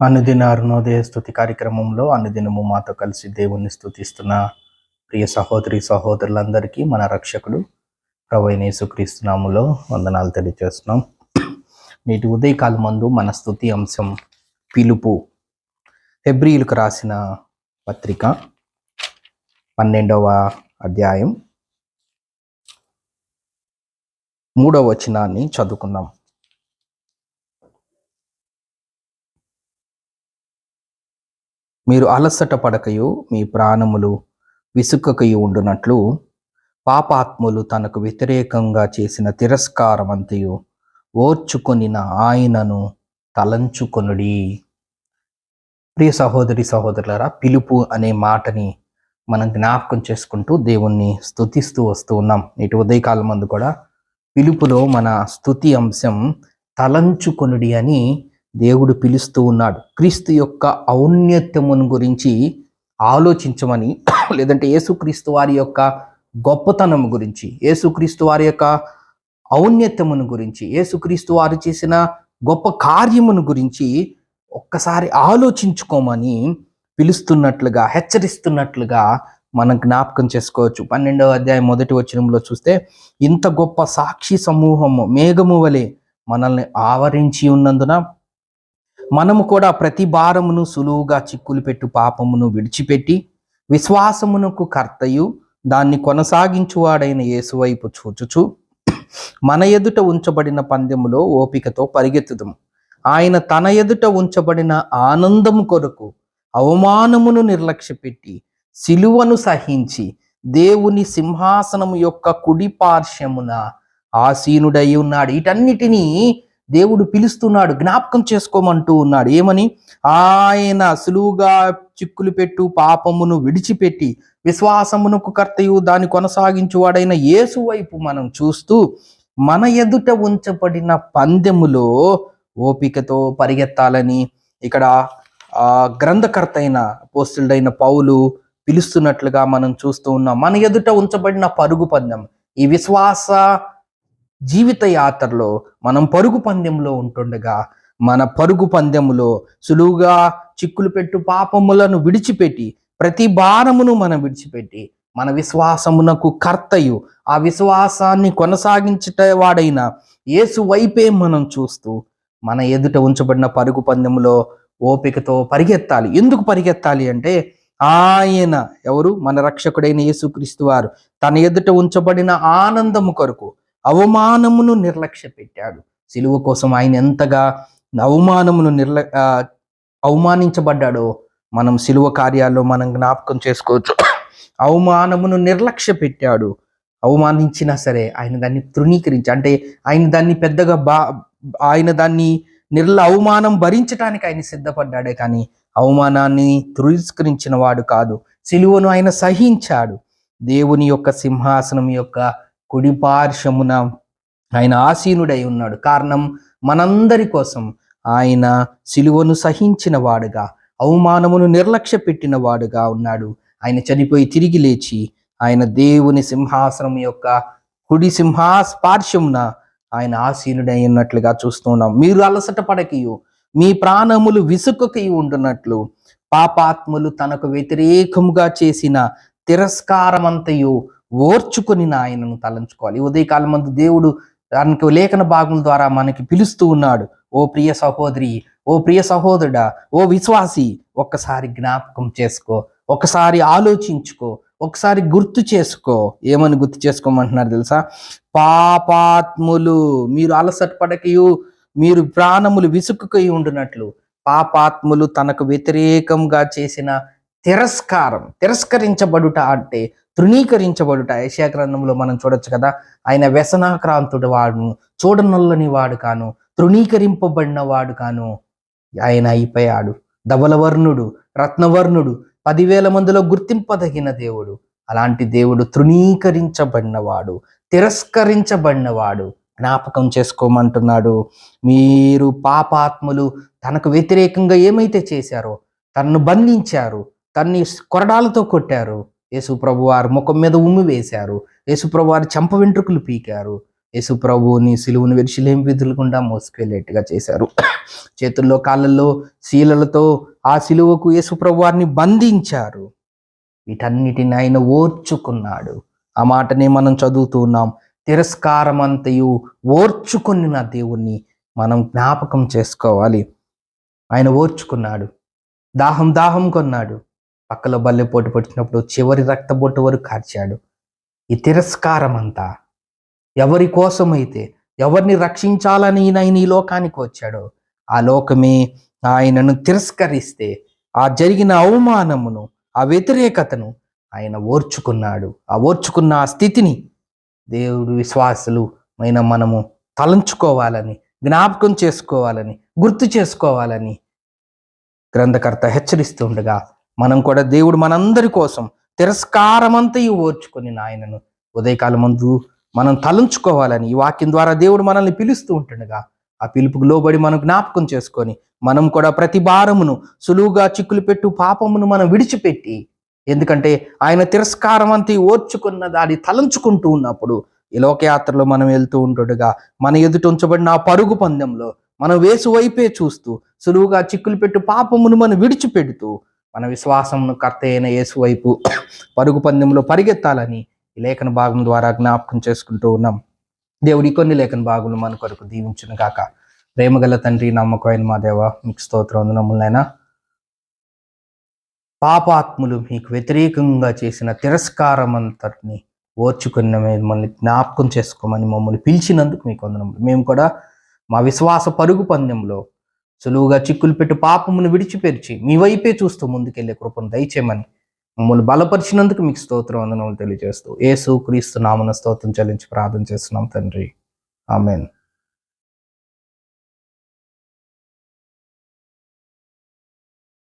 అనుదిన అరుణోదయ స్థుతి కార్యక్రమంలో అనుదినము మాతో కలిసి దేవుణ్ణి స్థుతిస్తున్న ప్రియ సహోదరి సహోదరులందరికీ మన రక్షకుడు ప్రవైన యేసుక్రీస్తునాములో వందనాలు తెలియజేస్తున్నాం. నేటి ఉదయకాలం మందు మన స్థుతి అంశం పిలుపు. హెబ్రియులకు రాసిన పత్రిక పన్నెండవ అధ్యాయం మూడవ వచనాన్ని చదువుకుందాం. మీరు అలసట పడకయు మీ ప్రాణములు విసుక్కకయు ఉండునట్లు పాపాత్ములు తనకు వ్యతిరేకంగా చేసిన తిరస్కారమంతయు ఓర్చుకొనిన ఆయనను తలంచుకొనుడి. ప్రియ సహోదరి సహోదరులరా పిలుపు అనే మాటని మనం జ్ఞాపకం చేసుకుంటూ దేవుణ్ణి స్థుతిస్తూ వస్తూ ఉన్నాం. ఇటు ఉదయకాలం మందు కూడా పిలుపులో మన స్థుతి అంశం తలంచుకొనుడి అని దేవుడు పిలుస్తూ ఉన్నాడు. క్రీస్తు యొక్క ఔన్నత్యమును గురించి ఆలోచించమని లేదంటే యేసుక్రీస్తు వారి యొక్క గొప్పతనం గురించి యేసుక్రీస్తు వారి యొక్క ఔన్నత్యమును గురించి యేసుక్రీస్తు వారు చేసిన గొప్ప కార్యమును గురించి ఒక్కసారి ఆలోచించుకోమని పిలుస్తున్నట్లుగా హెచ్చరిస్తున్నట్లుగా మనం జ్ఞాపకం చేసుకోవచ్చు. పన్నెండవ అధ్యాయం మొదటి వచనంలో చూస్తే ఇంత గొప్ప సాక్షి సమూహము మేఘము వలె మనల్ని ఆవరించి ఉన్నందున మనము కూడా ప్రతి భారమును సులువుగా చిక్కులు పెట్టు పాపమును విడిచిపెట్టి విశ్వాసమునకు కర్తయు దాన్ని కొనసాగించువాడైన యేసువైపు చూచుచు మన ఎదుట ఉంచబడిన పందెములో ఓపికతో పరిగెత్తుదము. ఆయన తన ఎదుట ఉంచబడిన ఆనందము కొరకు అవమానమును నిర్లక్ష్యపెట్టి సిలువను సహించి దేవుని సింహాసనము యొక్క కుడి పార్శ్వమున ఆసీనుడై ఉన్నాడు. వీటన్నిటినీ దేవుడు పిలుస్తున్నాడు జ్ఞాపకం చేసుకోమంటూ ఉన్నాడు. ఏమని? ఆయన సులువుగా చిక్కులు పెట్టు పాపమును విడిచిపెట్టి విశ్వాసమునకు కర్తయు దాన్ని కొనసాగించువాడైన యేసు వైపు మనం చూస్తూ మన ఎదుట ఉంచబడిన పందెములో ఓపికతో పరిగెత్తాలని ఇక్కడ ఆ గ్రంథకర్త అయిన పోస్టుడైన పౌలు పిలుస్తున్నట్లుగా మనం చూస్తూ ఉన్నాం. మన ఎదుట ఉంచబడిన పరుగు పందెం ఈ విశ్వాస జీవిత యాత్రలో మనం పరుగు పందెంలో ఉంటుండగా మన పరుగు పందెములో సులువుగా చిక్కులు పెట్టు పాపములను విడిచిపెట్టి ప్రతి భారమును మనం విడిచిపెట్టి మన విశ్వాసమునకు కర్తయు ఆ విశ్వాసాన్ని కొనసాగించట వాడైన యేసు వైపే మనం చూస్తూ మన ఎదుట ఉంచబడిన పరుగు పందెములో ఓపికతో పరిగెత్తాలి. ఎందుకు పరిగెత్తాలి అంటే ఆయన ఎవరు? మన రక్షకుడైన యేసుక్రీస్తు వారు. తన ఎదుట ఉంచబడిన ఆనందము కొరకు అవమానమును నిర్లక్ష్య పెట్టాడు సిలువ కోసం ఆయన ఎంతగా అవమానమును నిర్ల అవమానించబడ్డాడో మనం సిలువ కార్యాల్లో మనం జ్ఞాపకం చేసుకోవచ్చు. అవమానమును నిర్లక్ష్య పెట్టాడు అవమానించినా సరే ఆయన దాన్ని తృణీకరించి అంటే ఆయన దాన్ని పెద్దగా బా ఆయన దాన్ని నిర్ల అవమానం భరించడానికి ఆయన సిద్ధపడ్డాడే కానీ అవమానాన్ని తిరస్కరించిన వాడు కాదు. సిలువను ఆయన సహించాడు. దేవుని యొక్క సింహాసనం యొక్క కుడిపార్శ్వమున ఆయన ఆసీనుడై ఉన్నాడు. కారణం మనందరి కోసం ఆయన సిలువను సహించిన వాడుగా అవమానమును నిర్లక్ష్య పెట్టిన వాడుగా ఉన్నాడు. ఆయన చనిపోయి తిరిగి లేచి ఆయన దేవుని సింహాసనం యొక్క కుడి సింహాస్ పార్శ్వమున ఆయన ఆసీనుడై ఉన్నట్లుగా చూస్తున్నాం మీరు అలసట పడకయు మీ ప్రాణములు విసుకకయి ఉండునట్లు పాపాత్ములు తనకు వ్యతిరేకముగా చేసిన తిరస్కారమంతయు ఓర్చుకొని ఆయనను తలంచుకోవాలి. ఉదయకాలం మందు దేవుడు దానికి లేఖన భాగం ద్వారా మనకి పిలుస్తూ ఉన్నాడు. ఓ ప్రియ సహోదరి ఓ ప్రియ సహోదరుడా ఓ విశ్వాసి ఒక్కసారి జ్ఞాపకం చేసుకో ఒకసారి ఆలోచించుకో ఒకసారి గుర్తు చేసుకో. ఏమని గుర్తు చేసుకోమంటున్నారు తెలుసా? పాపాత్ములు మీరు అలసట పడకయు మీరు ప్రాణములు విసుక్కుకై ఉండునట్లు. పాపాత్ములు తనకు వ్యతిరేకంగా చేసిన తిరస్కారం తిరస్కరించబడుట అంటే తృణీకరించబడుట. ఏషియా గ్రంథంలో మనం చూడొచ్చు కదా ఆయన వ్యసనాక్రాంతుడు వాడును చూడనొల్లని వాడు కాను తృణీకరింపబడిన వాడు కాను ఆయన అయిపోయాడు. ధవలవర్ణుడు రత్నవర్ణుడు పదివేల మందిలో గుర్తింపదగిన దేవుడు. అలాంటి దేవుడు తృణీకరించబడినవాడు తిరస్కరించబడినవాడు. జ్ఞాపకం చేసుకోమంటున్నాడు మీరు పాపాత్ములు తనకు వ్యతిరేకంగా ఏమైతే చేశారో తనను బంధించారు తన్ని కొరడాలతో కొట్టారు యేసుప్రభు వారు ముఖం మీద ఉమ్మి వేశారు. యేసుప్రభు వారు చెంప వెంట్రుకలు పీకారు. యేసుప్రభుని సిలువును విరిచిలేం విధులు మోసుకెళ్ళేట్టుగా చేశారు. చేతుల్లో కాళ్ళల్లో శీలలతో ఆ సిలువకు యేసుప్రభు వారిని బంధించారు. వీటన్నిటిని ఆయన ఓర్చుకున్నాడు. ఆ మాటనే మనం చదువుతున్నాం తిరస్కారం అంతయు ఓర్చుకుని నా దేవుణ్ణి మనం జ్ఞాపకం చేసుకోవాలి. ఆయన ఓర్చుకున్నాడు. దాహం దాహం కొన్నాడు. పక్కలో బల్లె పోటు పట్టినప్పుడు చివరి రక్తబొట్టు వరకు కార్చాడు. ఈ తిరస్కారం అంతా ఎవరి కోసమైతే ఎవరిని రక్షించాలని ఈయన ఈ లోకానికి వచ్చాడో ఆ లోకమే ఆయనను తిరస్కరిస్తే ఆ జరిగిన అవమానమును ఆ వ్యతిరేకతను ఆయన ఓర్చుకున్నాడు. ఆ ఓర్చుకున్న ఆ స్థితిని దేవుడు విశ్వాసులు అయిన మనము తలంచుకోవాలని జ్ఞాపకం చేసుకోవాలని గుర్తు చేసుకోవాలని గ్రంథకర్త హెచ్చరిస్తుండగా మనం కూడా దేవుడు మనందరి కోసం తిరస్కారమంతయు ఓర్చుకొని నాయనను ఉదయకాలం ముందు మనం తలంచుకోవాలని ఈ వాక్యం ద్వారా దేవుడు మనల్ని పిలుస్తూ ఉంటుండగా ఆ పిలుపుకు లోబడి మనం జ్ఞాపకం చేసుకొని మనం కూడా ప్రతి భారమును సులువుగా చిక్కులు పెట్టు పాపమును మనం విడిచిపెట్టి ఎందుకంటే ఆయన తిరస్కారం అంతా ఓర్చుకున్న దాన్ని తలంచుకుంటూ ఉన్నప్పుడు ఈ లోకయాత్రలో మనం వెళ్తూ ఉంటుండగా మన ఎదుట ఉంచబడిన ఆ పరుగు పందెంలో మనం వేసు వైపే చూస్తూ సులువుగా చిక్కులు పెట్టు పాపమును మనం విడిచిపెడుతూ మన విశ్వాసమును కర్త అయిన యేసు వైపు పరుగు పందెంలో పరిగెత్తాలని ఈ లేఖన భాగం ద్వారా జ్ఞాపకం చేసుకుంటూ ఉన్నాం. దేవుడి కొన్ని లేఖన భాగములు మన కొరకు దీవించును కాక ప్రేమగల తండ్రి నమ్మకమైన మా దేవ మీకు స్తోత్రం వందనములైనా పాపాత్ములు మీకు వ్యతిరేకంగా చేసిన తిరస్కారం అంతటిని ఓర్చుకున్న మిమ్మల్ని జ్ఞాపకం చేసుకోమని మమ్మల్ని పిలిచినందుకు మీకు వందనములు. మేము కూడా మా విశ్వాస పరుగు పందెంలో సులువుగా చిక్కులు పెట్టి పాపమును విడిచిపెరిచి మీ వైపే చూస్తూ ముందుకెళ్ళే కృపను దయచేయమని మమ్మల్ని బలపరిచినందుకు మీకు స్తోత్రం వందనములు తెలియజేస్తూ. ఏసు క్రీస్తు నామన స్తోత్రం చెల్లించి ప్రార్థన చేస్తున్నాం తండ్రి. ఆమెన్.